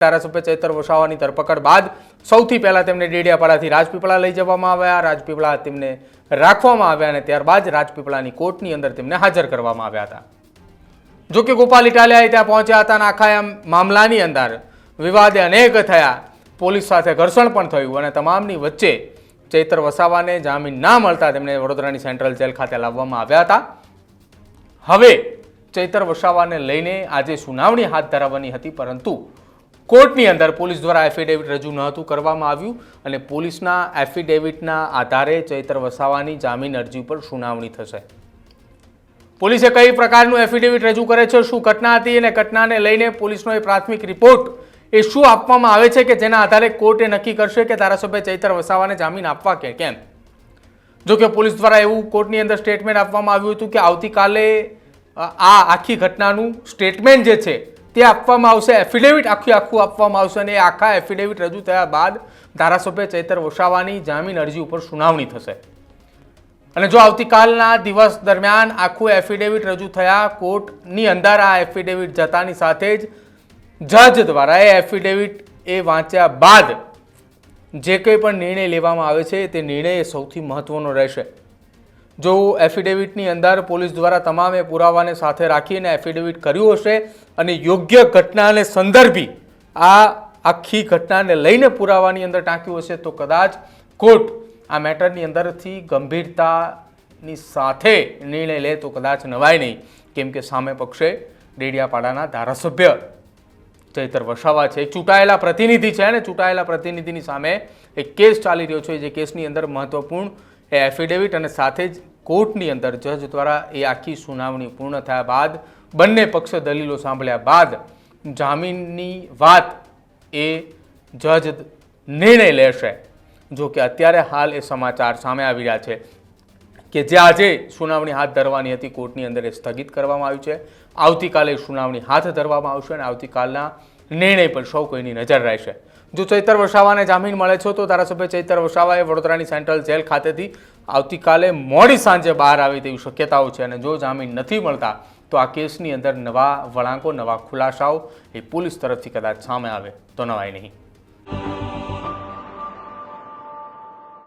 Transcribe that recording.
ધારાસભ્ય ચૈતર વસાવાની ધરપકડ બાદ સૌથી પહેલાં તેમને ડેડિયાપાડાથી રાજપીપળા લઈ જવામાં આવ્યા. રાજપીપળા તેમને રાખવામાં આવ્યા અને ત્યારબાદ રાજપીપળાની કોર્ટની અંદર તેમને હાજર કરવામાં આવ્યા હતા. જો કે ગોપાલ ઇટાલિયાએ ત્યાં પહોંચ્યા હતા અને આખા મામલાની અંદર વિવાદે અનેક થયા. પોલીસ સાથે ઘર્ષણ પણ થયું અને તમામની વચ્ચે ચૈતર વસાવાને જામીન ના મળતા તેમને વડોદરાની સેન્ટ્રલ જેલ ખાતે લાવવામાં આવ્યા હતા. હવે ચૈતર વસાવાને લઈને આજે સુનાવણી હાથ ધરાવવાની હતી, પરંતુ કોર્ટની અંદર પોલીસ દ્વારા એફિડેવિટ રજૂ ન હતું કરવામાં આવ્યું અને પોલીસના એફિડેવિટના આધારે ચૈતર વસાવાની જામીન અરજી પર સુનાવણી થશે. પોલીસે કઈ પ્રકારનું એફિડેવિટ રજૂ કરે છે, શું ઘટના હતી અને ઘટનાને લઈને પોલીસનો એ પ્રાથમિક રિપોર્ટ એ શું આપવામાં આવે છે કે જેના આધારે કોર્ટે નક્કી કરશે કે ધારાસભ્ય ચૈતર વસાવાને જામીન આપવા કે કેમ? જો કે પોલીસ દ્વારા એવું કોર્ટની અંદર સ્ટેટમેન્ટ આપવામાં આવ્યું હતું કે આવતીકાલે આ આખી ઘટનાનું સ્ટેટમેન્ટ જે છે તે આપવામાં આવશે. એફિડેવિટ આખું આખું આપવામાં આવશે અને આખા એફિડેવિટ રજૂ થયા બાદ ધારાસભ્ય ચૈતર વસાવાની જામીન અરજી ઉપર સુનાવણી થશે. અને જો આવતીકાલના દિવસ દરમિયાન આખું એફિડેવિટ રજૂ થયા, કોર્ટની અંદર આ એફિડેવિટ જતાની સાથે જ જજ દ્વારા એ એફિડેવિટ એ વાંચ્યા બાદ જે કંઈ પણ નિર્ણય લેવામાં આવે છે, તે નિર્ણય સૌથી મહત્વનો રહેશે. જો એફિડેવિટની અંદર પોલીસ દ્વારા તમામે પુરાવાને સાથે રાખીને એફિડેવિટ કર્યું હશે અને યોગ્ય ઘટનાને સંદર્ભી આ આખી ઘટનાને લઈને પુરાવાની અંદર ટાંક્યું હશે, તો કદાચ કોર્ટ આ મેટરની અંદરથી ગંભીરતાની સાથે નિર્ણય લે, તો કદાચ નવાય નહીં. કેમ કે સામે પક્ષે ડેડિયાપાડાના ધારાસભ્ય ચૈતર વસાવા છે. ચૂંટાયેલા પ્રતિનિધિ છે અને ચૂંટાયેલા પ્રતિનિધિની સામે એક કેસ ચાલી રહ્યો છે. જે કેસની અંદર મહત્વપૂર્ણ એ એફિડેવિટ અને સાથે જ કોર્ટની અંદર જજ દ્વારા એ આખી સુનાવણી પૂર્ણ થયા બાદ બંને પક્ષે દલીલો સાંભળ્યા બાદ જામીનની વાત એ જજ નિર્ણય લેશે. જો કે અત્યારે હાલ એ સમાચાર સામે આવી રહ્યા છે કે જે આજે સુનાવણી હાથ ધરવાની હતી, કોર્ટની અંદર એ સ્થગિત કરવામાં આવ્યું છે. આવતીકાલે સુનાવણી હાથ ધરવામાં આવશે અને આવતીકાલના નિર્ણય પર સૌ કોઈની નજર રહેશે. જો ચૈતર વસાવાને જામીન મળે છે, તો ધારાસભ્ય ચૈતર વસાવાએ વડોદરાની સેન્ટ્રલ જેલ ખાતેથી આવતીકાલે મોડી સાંજે બહાર આવે તેવી શક્યતાઓ છે અને જો જામીન નથી મળતા, તો આ કેસની અંદર નવા વળાંકો, નવા ખુલાસાઓ એ પોલીસ તરફથી કદાચ સામે આવે તો નવાય નહીં.